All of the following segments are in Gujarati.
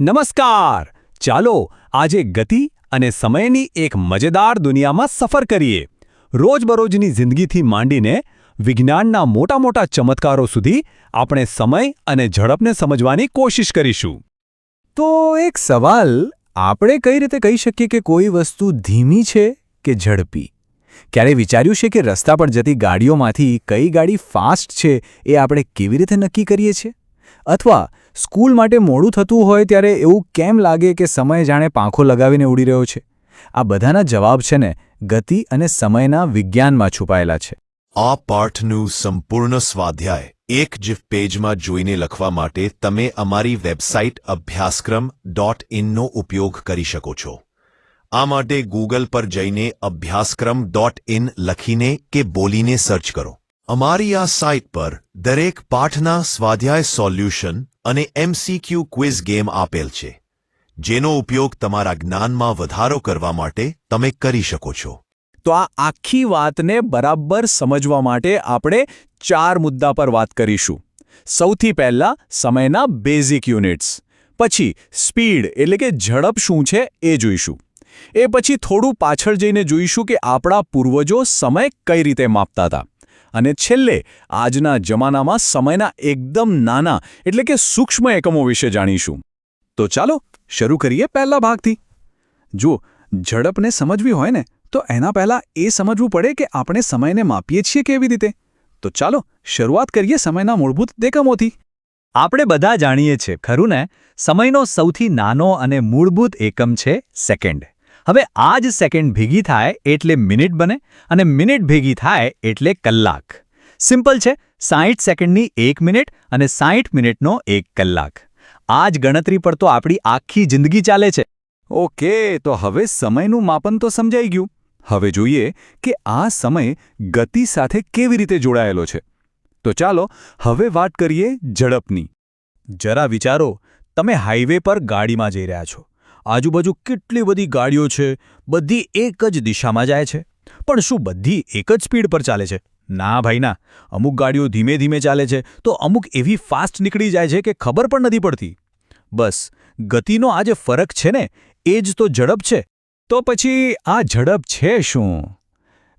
નમસ્કાર. ચાલો આજે ગતિ અને સમયની એક મજેદાર દુનિયામાં સફર કરીએ. રોજબરોજની જિંદગીથી માંડીને વિજ્ઞાનના મોટા મોટા ચમત્કારો સુધી આપણે સમય અને ઝડપને સમજવાની કોશિશ કરીશું. તો એક સવાલ, આપણે કઈ રીતે કહી શકીએ કે કોઈ વસ્તુ ધીમી છે કે ઝડપી? ક્યારે વિચાર્યું છે કે રસ્તા પર જતી ગાડીઓમાંથી કઈ ગાડી ફાસ્ટ છે એ આપણે કેવી રીતે નક્કી કરીએ છીએ? અથવા સ્કૂલ માટે મોડું થતું હોય ત્યારે એવું કેમ લાગે કે સમય જાણે પાંખો લગાવીને ઉડી રહ્યો છે? આ બધાના જવાબ છે ને, ગતિ અને સમયના વિજ્ઞાનમાં છુપાયેલા છે. આ પાઠનું સંપૂર્ણ સ્વાધ્યાય એક જીફ પેજમાં જોઈને લખવા માટે તમે અમારી વેબસાઇટ અભ્યાસક્રમ ડોટ ઇનનો ઉપયોગ કરી શકો છો. આ માટે ગૂગલ પર જઈને અભ્યાસક્રમ ડોટ ઇન લખીને કે બોલીને સર્ચ કરો. અમારી આ સાઇટ પર દરેક પાઠના સ્વાધ્યાય સોલ્યુશન અને એમસીક્યુ ક્વિઝ ગેમ આપેલ છે, જેનો ઉપયોગ તમારા જ્ઞાનમાં વધારો કરવા માટે તમે કરી શકો છો. તો આ આખી વાતને બરાબર સમજવા માટે આપણે ચાર મુદ્દા પર વાત કરીશું. સૌથી પહેલા સમયના બેઝિક યુનિટ્સ, પછી સ્પીડ એટલે કે ઝડપ શું છે એ જોઈશું. એ પછી થોડું પાછળ જઈને જોઈશું કે આપણા પૂર્વજો સમય કઈ રીતે માપતા હતા. અને છેલ્લે, આજના જમાનામાં સમયના એકદમ નાના એટલે કે સૂક્ષ્મ એકમો વિશે જાણીશું. તો ચાલો, શરૂ કરીએ પહેલા ભાગથી. જુઓ, ઝડપને સમજવી હોય ને, તો એના પહેલાં એ સમજવું પડે કે આપણે સમયને માપીએ છીએ કેવી રીતે. તો ચાલો, શરૂઆત કરીએ સમયના મૂળભૂત એકમોથી આપણે બધા જાણીએ છીએ, ખરું ને? સમયનો સૌથી નાનો અને મૂળભૂત એકમ છે સેકન્ડ. હવે આ જ સેકન્ડ ભેગી થાય એટલે મિનિટ બને અને મિનિટ ભેગી થાય એટલે કલાક. સિમ્પલ છે સાહીઠ સેકન્ડની એક મિનિટ અને સાહીઠ મિનિટનો એક કલાક. આ જ ગણતરી પર તો આપણી આખી જિંદગી ચાલે છે. ઓકે, તો હવે સમયનું માપન તો સમજાઈ ગયું. હવે જોઈએ કે આ સમય ગતિ સાથે કેવી રીતે જોડાયેલો છે. તો ચાલો, હવે વાત કરીએ ઝડપની. જરા વિચારો, તમે હાઈવે પર ગાડીમાં જઈ રહ્યા છો. આજુબાજુ કેટલી બધી ગાડીઓ છે, બધી એક જ દિશામાં જાય છે. પણ શું બધી એક જ સ્પીડ પર ચાલે છે? ના ભાઈ, ના. અમુક ગાડીઓ ધીમે ધીમે ચાલે છે, તો અમુક એવી ફાસ્ટ નીકળી જાય છે કે ખબર પણ નથી પડતી. બસ, ગતિનો આ જે ફરક છે ને, એ જ તો ઝડપ છે. તો પછી આ ઝડપ છે શું?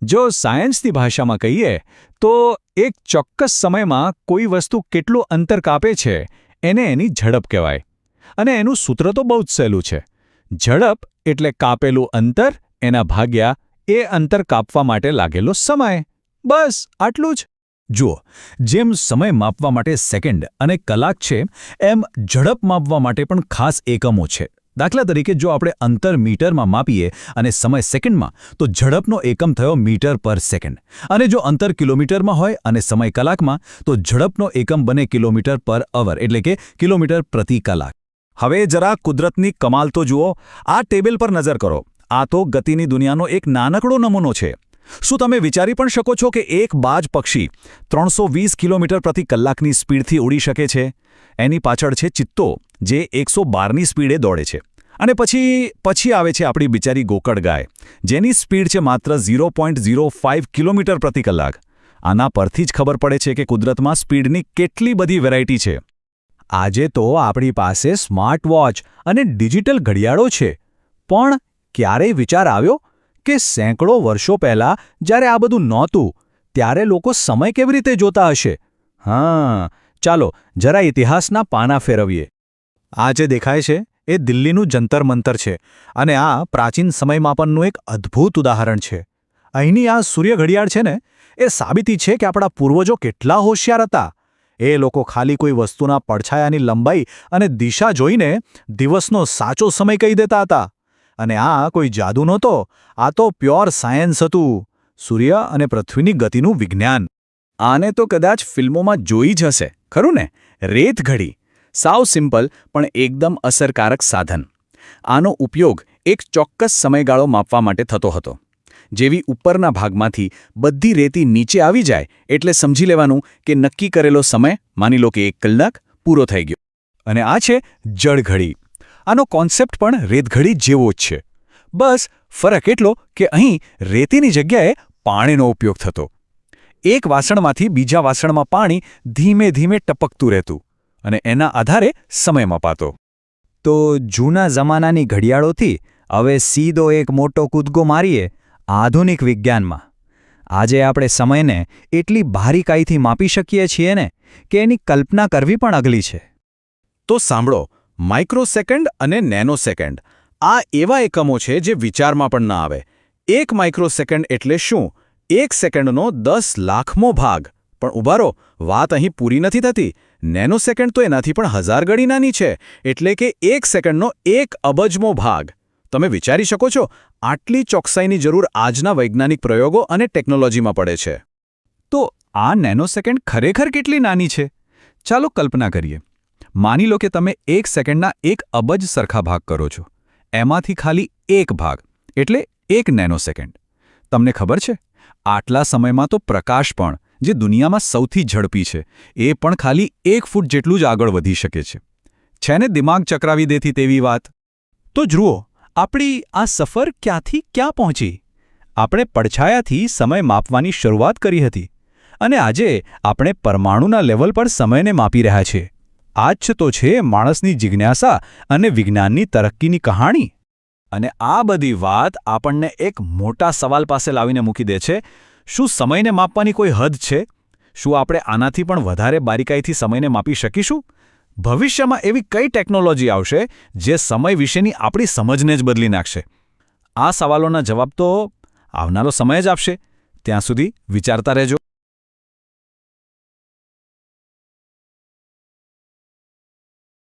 જો સાયન્સની ભાષામાં કહીએ, તો એક ચોક્કસ સમયમાં કોઈ વસ્તુ કેટલું અંતર કાપે છે, એને એની ઝડપ કહેવાય. અને એનું સૂત્ર તો બહુ જ સહેલું છે. ઝડપ એટલે કાપેલું અંતર, એના ભાગ્યા એ અંતર કાપવા માટે લાગેલો સમય. બસ, આટલું જ. જુઓ, જેમ સમય માપવા માટે સેકન્ડ અને કલાક છે, એમ ઝડપ માપવા માટે પણ ખાસ એકમો છે. દાખલા તરીકે જો આપણે અંતર મીટરમાં માપીએ અને સમય સેકન્ડમાં, તો ઝડપનો એકમ થયો મીટર પર સેકન્ડ. અને જો અંતર કિલોમીટરમાં હોય અને સમય કલાકમાં, તો ઝડપનો એકમ બને કિલોમીટર પર અવર, એટલે કે કિલોમીટર પ્રતિ કલાક. હવે જરા કુદરતની કમાલ તો જુઓ, આ ટેબલ પર નજર કરો. આ તો ગતિની દુનિયાનો એક નાનકડો નમૂનો છે. શું તમે વિચારી પણ શકો છો કે એક બાજ પક્ષી ત્રણસો કિલોમીટર પ્રતિ કલાકની સ્પીડથી ઉડી શકે છે? એની પાછળ છે ચિત્તો, જે એકસો બારની સ્પીડે દોડે છે. અને પછી પછી આવે છે આપણી બિચારી ગોકળ ગાય, જેની સ્પીડ છે માત્ર zero point zero five kilometre પ્રતિ કલાક. આના પરથી જ ખબર પડે છે કે કુદરતમાં સ્પીડની કેટલી બધી વેરાયટી છે. આજે તો આપણી પાસે સ્માર્ટ વોચ અને ડિજિટલ ઘડિયાળો છે. પણ ક્યારેય વિચાર આવ્યો કે સેંકડો વર્ષો પહેલાં જ્યારે આ બધું નહોતું, ત્યારે લોકો સમય કેવી રીતે જોતા હશે? હા, ચાલો જરા ઇતિહાસના પાના ફેરવીએ. આ જે દેખાય છે એ દિલ્હીનું જંતર મંતર છે અને આ પ્રાચીન સમયમાપનનું એક અદ્ભુત ઉદાહરણ છે. અહીંની આ સૂર્ય ઘડિયાળ છે ને, એ સાબિતી છે કે આપણા પૂર્વજો કેટલા હોશિયાર હતા. એ લોકો ખાલી કોઈ વસ્તુના પડછાયાની લંબાઈ અને દિશા જોઈને દિવસનો સાચો સમય કહી દેતા હતા. અને આ કોઈ જાદુ નહોતો, આ તો પ્યોર સાયન્સ હતું, સૂર્ય અને પૃથ્વીની ગતિનું વિજ્ઞાન. આને તો કદાચ ફિલ્મોમાં જોઈ જ હશે, ખરું ને? રેત ઘડી. સાવ સિમ્પલ, પણ એકદમ અસરકારક સાધન. આનો ઉપયોગ એક ચોક્કસ સમયગાળો માપવા માટે થતો હતો. જેવી ઉપરના ભાગમાંથી બધી રેતી નીચે આવી જાય એટલે સમજી લેવાનું કે નક્કી કરેલો સમય, માની લો કે એક કલાક, પૂરો થઈ ગયો. અને આ છે જળઘડી આનો કોન્સેપ્ટ પણ રેતઘડી જેવો જ છે. બસ, ફરક એટલો કે અહીં રેતીની જગ્યાએ પાણીનો ઉપયોગ થતો. એક વાસણમાંથી બીજા વાસણમાં પાણી ધીમે ધીમે ટપકતું રહેતું અને એના આધારે સમય મપાતો. તો જૂના જમાનાની ઘડિયાળોથી હવે સીધો એક મોટો કૂદકો મારીએ આધુનિક વિજ્ઞાનમાં. આજે આપણે સમયને એટલી બારીકાઈથી માપી શકીએ છીએ ને કે એની કલ્પના કરવી પણ અગલી છે. તો સાંભળો, માઇક્રોસેકન્ડ અને નેનોસેકન્ડ, આ એવા એકમો છે જે વિચારમાં પણ ના આવે. એક માઇક્રોસેકન્ડ એટલે શું? એક સેકન્ડનો દસ લાખમો ભાગ. પણ ઉભારો વાત અહીં પૂરી નથી થતી. નેનોસેકન્ડ તો એનાથી પણ હજાર ગણી નાની છે. એટલે કે એક સેકન્ડનો એક અબજમો ભાગ. તમે વિચારી શકો છો, આટલી ચોકસાઈની જરૂર આજના વૈજ્ઞાનિક પ્રયોગો અને ટેકનોલોજીમાં પડે છે. તો આ નેનોસેકન્ડ ખરેખર કેટલી નાની છે? ચાલો કલ્પના કરીએ. માની લો કે તમે એક સેકન્ડના એક અબજ સરખા ભાગ કરો છો. એમાંથી ખાલી એક ભાગ, એટલે એક નેનોસેકન્ડ. તમને ખબર છે? આટલા સમયમાં તો પ્રકાશ પણ, જે દુનિયામાં સૌથી ઝડપી છે, એ પણ ખાલી એક ફૂટ જેટલું જ આગળ વધી શકે છે. છે ને દિમાગ ચકરાવી દેતી તેવી વાત? તો જુઓ આપણી આ સફર ક્યાંથી ક્યાં પહોંચી? આપણે પડછાયાથી સમય માપવાની શરૂઆત કરી હતી અને આજે આપણે પરમાણુના લેવલ પર સમયને માપી રહ્યા છીએ. આ જ તો છે માણસની જિજ્ઞાસા અને વિજ્ઞાનની તરક્કીની કહાણી. અને આ બધી વાત આપણને એક મોટા સવાલ પાસે લાવીને મૂકી દે છે, શું સમયને માપવાની કોઈ હદ છે? શું આપણે આનાથી પણ વધારે બારીકાઈથી સમયને માપી શકીશું? ભવિષ્યમાં એવી કઈ ટેકનોલોજી આવશે જે સમય વિશેની આપણી સમજને જ બદલી નાખશે? આ સવાલોના જવાબ તો આવનારો સમય જ આપશે. ત્યાં સુધી વિચારતા રહેજો.